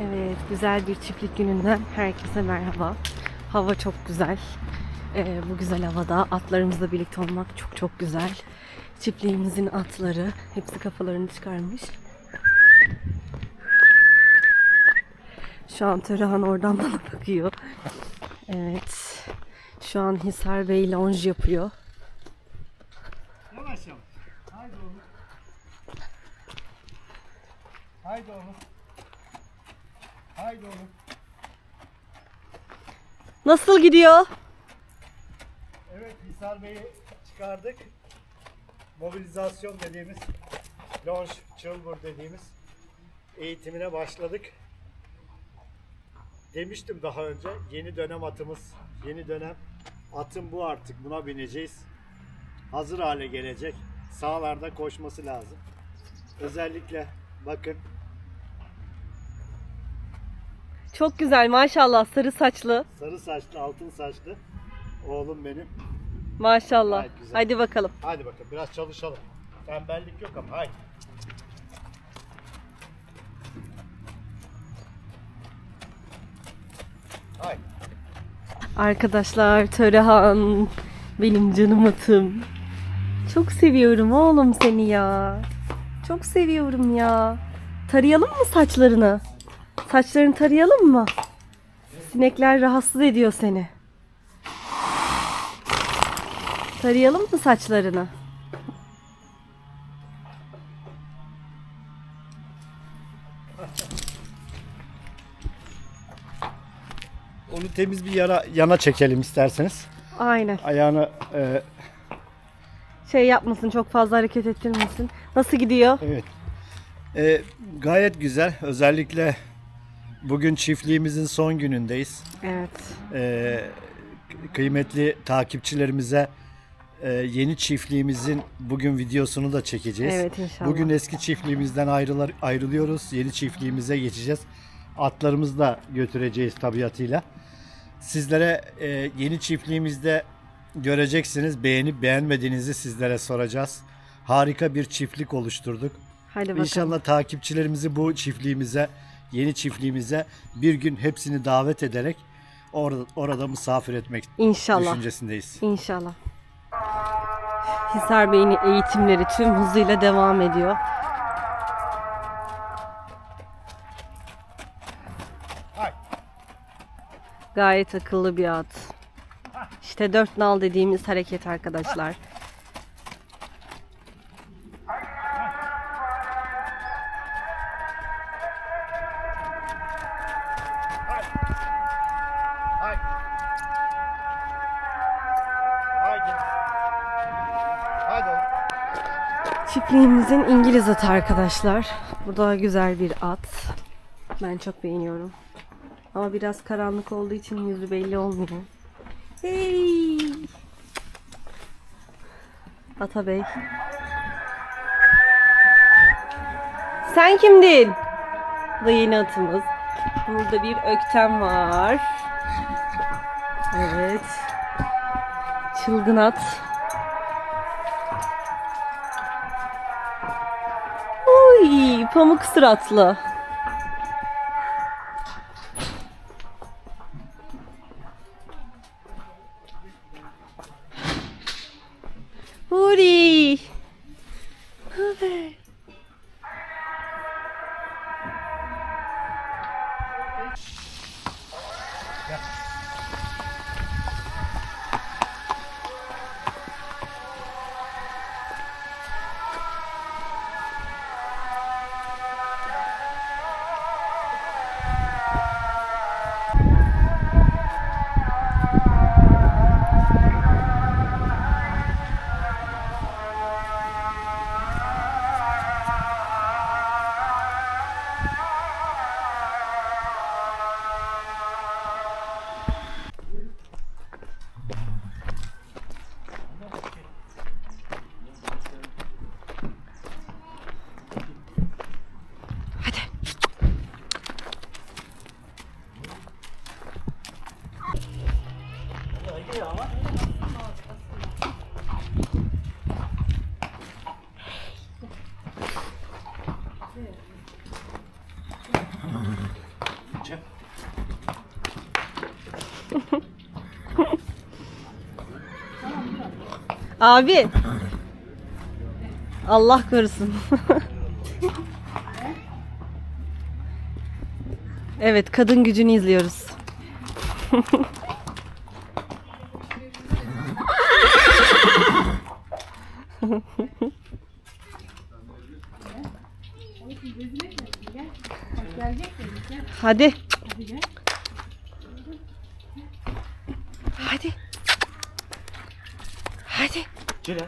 Evet, güzel bir çiftlik gününden herkese merhaba. Hava çok güzel. Ee, bu güzel havada atlarımızla birlikte olmak çok çok güzel. Çiftliğimizin atları hepsi kafalarını çıkarmış. Şu an Törehan oradan bana bakıyor. Evet. Şu an Hisar Bey lounge yapıyor. Yavaş yavaş. Haydi oğlum. Haydi oğlum. Haydi oğlum. Nasıl gidiyor? Evet Hisar Bey'i çıkardık. Mobilizasyon dediğimiz, launch, çılbur dediğimiz eğitimine başladık. Demiştim daha önce yeni dönem atımız, yeni dönem atım bu artık buna bineceğiz. Hazır hale gelecek. Sağlarda koşması lazım. Özellikle bakın Çok güzel maşallah sarı saçlı. sarı saçlı, altın saçlı oğlum benim. Maşallah. Gayet güzel. Hadi bakalım. Hadi bakalım biraz çalışalım. Tembellik yok ama haydi. Haydi. Arkadaşlar Törehan benim canım atım. Çok seviyorum oğlum seni ya. Çok seviyorum ya. Tarayalım mı saçlarını? Saçlarını tarayalım mı? Sinekler rahatsız ediyor seni. Tarayalım mı saçlarını? Onu temiz bir yara, yana çekelim isterseniz. Aynen. Ayağını e, Şey yapmasın çok fazla hareket ettirmesin. Nasıl gidiyor? evet. E, gayet güzel. Özellikle bugün çiftliğimizin son günündeyiz. Evet. e, kıymetli takipçilerimize e, yeni çiftliğimizin bugün videosunu da çekeceğiz. Evet, inşallah. Bugün eski çiftliğimizden ayrılar, ayrılıyoruz. Yeni çiftliğimize geçeceğiz. Atlarımızı da götüreceğiz tabiatıyla. Sizlere e, yeni çiftliğimizde göreceksiniz. Beğenip beğenmediğinizi sizlere soracağız. Harika bir çiftlik oluşturduk. Hadi bakalım. İnşallah takipçilerimizi bu çiftliğimize, yeni çiftliğimize bir gün hepsini davet ederek orada, orada misafir etmek İnşallah. düşüncesindeyiz. İnşallah. Hisar Bey'in eğitimleri tüm hızıyla devam ediyor. Gayet akıllı bir at. İşte dört nal dediğimiz hareket arkadaşlar. Çiftliğimizin İngiliz atı arkadaşlar. Bu da güzel bir at. Ben çok beğeniyorum. Ama biraz karanlık olduğu için yüzü belli olmuyor. Hey! Ata Bey. Sen kimdin? Da yeni atımız. Burada bir öktem var. Evet. Çılgın at. Uy, pamuk suratlı. Abi. Allah korusun. evet, kadın gücünü izliyoruz. Hadi. Hadi. Hadi. Cire.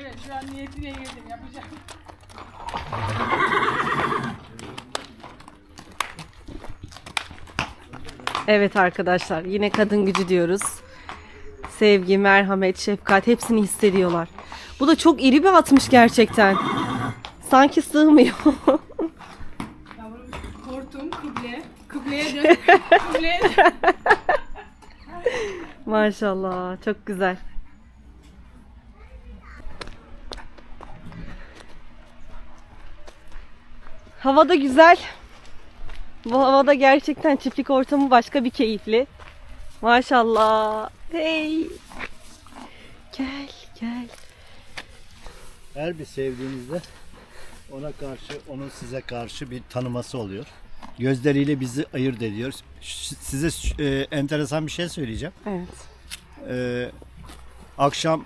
Evet şu an niyetine girdim yapacağım. Evet arkadaşlar yine kadın gücü diyoruz. Sevgi, merhamet, şefkat hepsini hissediyorlar. Bu da çok iri bir atmış gerçekten. Sanki sığmıyor. Yavrum hortum kıble. Kıbleye dön. Kıbleye dön. Maşallah çok güzel. Hava da güzel. Bu havada gerçekten çiftlik ortamı başka bir keyifli. Maşallah. Hey. Gel gel. Her bir sevdiğinizde ona karşı, onun size karşı bir tanıması oluyor. Gözleriyle bizi ayırt ediyor. Size e, enteresan bir şey söyleyeceğim. Evet. Ee, akşam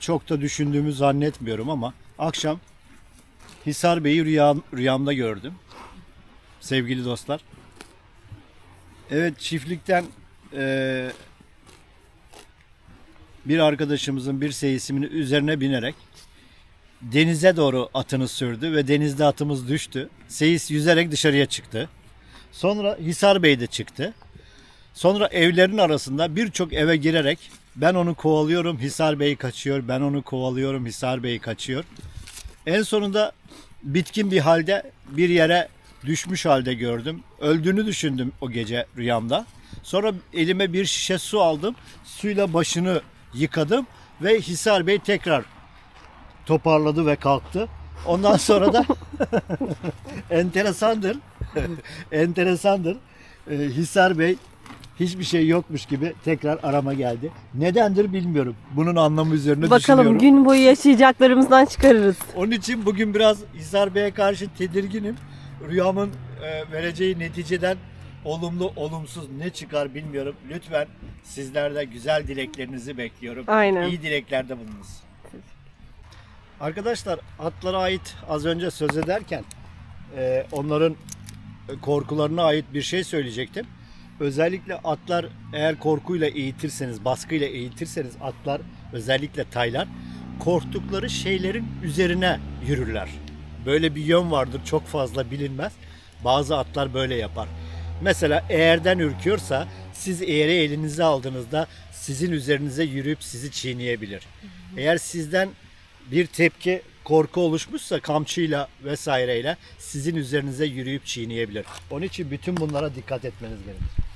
çok da düşündüğümü zannetmiyorum ama akşam Hisar Bey'i rüyam, rüyamda gördüm. Sevgili dostlar. Evet çiftlikten eee, bir arkadaşımızın bir seyisimin üzerine binerek denize doğru atını sürdü ve denizde atımız düştü. Seyis yüzerek dışarıya çıktı. Sonra Hisar Bey de çıktı. Sonra evlerin arasında birçok eve girerek ben onu kovalıyorum Hisar Bey kaçıyor, ben onu kovalıyorum Hisar Bey kaçıyor. En sonunda bitkin bir halde bir yere düşmüş halde gördüm. Öldüğünü düşündüm o gece rüyamda. Sonra elime bir şişe su aldım. Suyla başını yıkadım ve Hisar Bey tekrar toparladı ve kalktı. Ondan sonra da enteresandır. enteresandır. Ee, Hisar Bey hiçbir şey yokmuş gibi tekrar arama geldi. Nedendir bilmiyorum. Bunun anlamı üzerine Bakalım düşünüyorum. gün boyu yaşayacaklarımızdan çıkarırız. Onun için bugün biraz Hisar Bey'e karşı tedirginim. Rüyamın e, vereceği neticeden olumlu olumsuz ne çıkar bilmiyorum. Lütfen sizlerde güzel dileklerinizi bekliyorum. Aynen. İyi dileklerde bulunuz. Arkadaşlar atlara ait az önce söz ederken e, onların korkularına ait bir şey söyleyecektim. Özellikle atlar eğer korkuyla eğitirseniz, baskıyla eğitirseniz atlar özellikle taylar korktukları şeylerin üzerine yürürler. Böyle bir yön vardır çok fazla bilinmez. Bazı atlar böyle yapar. Mesela eğerden ürküyorsa siz eğeri elinize aldığınızda sizin üzerinize yürüyüp sizi çiğneyebilir. Eğer sizden bir tepki korku oluşmuşsa kamçıyla vesaireyle sizin üzerinize yürüyüp çiğneyebilir. Onun için bütün bunlara dikkat etmeniz gerekir.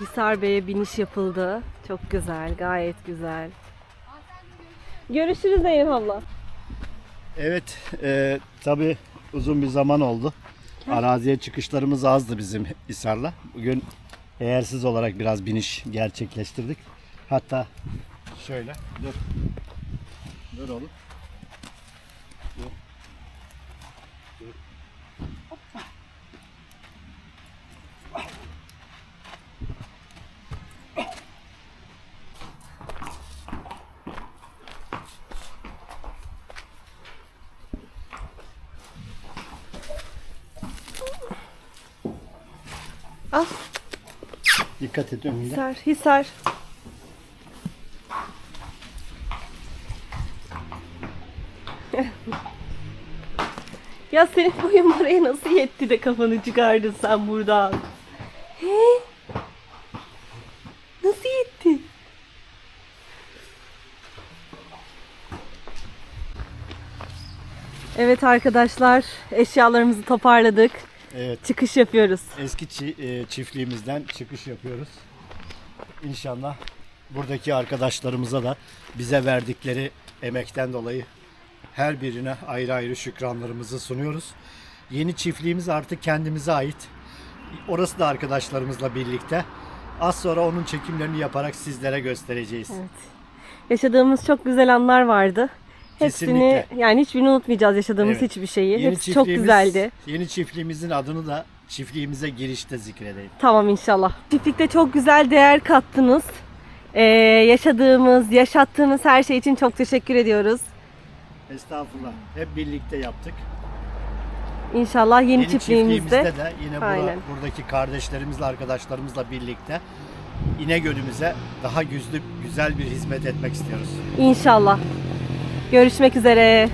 Hisar Bey'e biniş yapıldı. Çok güzel, gayet güzel. Görüşürüz Zeynep abla. Evet, e, tabi uzun bir zaman oldu. Araziye çıkışlarımız azdı bizim Hisar'la. Bugün eğersiz olarak biraz biniş gerçekleştirdik. Hatta şöyle, dur. Dur oğlum. Dikkat et önünde. Hisar, Hisar. ya senin boyun buraya nasıl yetti de kafanı çıkardın sen buradan? He? Nasıl yetti? Evet arkadaşlar eşyalarımızı toparladık. Evet. çıkış yapıyoruz. Eski e, çiftliğimizden çıkış yapıyoruz. İnşallah buradaki arkadaşlarımıza da bize verdikleri emekten dolayı her birine ayrı ayrı şükranlarımızı sunuyoruz. Yeni çiftliğimiz artık kendimize ait. Orası da arkadaşlarımızla birlikte. Az sonra onun çekimlerini yaparak sizlere göstereceğiz. Yaşadığımız çok güzel anlar vardı. Hepsini Kesinlikle. yani hiçbirini unutmayacağız yaşadığımız Evet. hiçbir şeyi. Hepsi çok çiftliğimiz- güzeldi. Yeni çiftliğimizin adını da çiftliğimize girişte zikredeyim. Tamam inşallah. Çiftlikte çok güzel değer kattınız. Ee, yaşadığımız, yaşattığınız her şey için çok teşekkür ediyoruz. Estağfurullah. Hep birlikte yaptık. İnşallah yeni, Yeni çiftliğimizde. çiftliğimizde de yine bura- Aynen. buradaki kardeşlerimizle, arkadaşlarımızla birlikte İnegöl'ümüze daha güçlü, güzel bir hizmet etmek istiyoruz. İnşallah. Görüşmek üzere.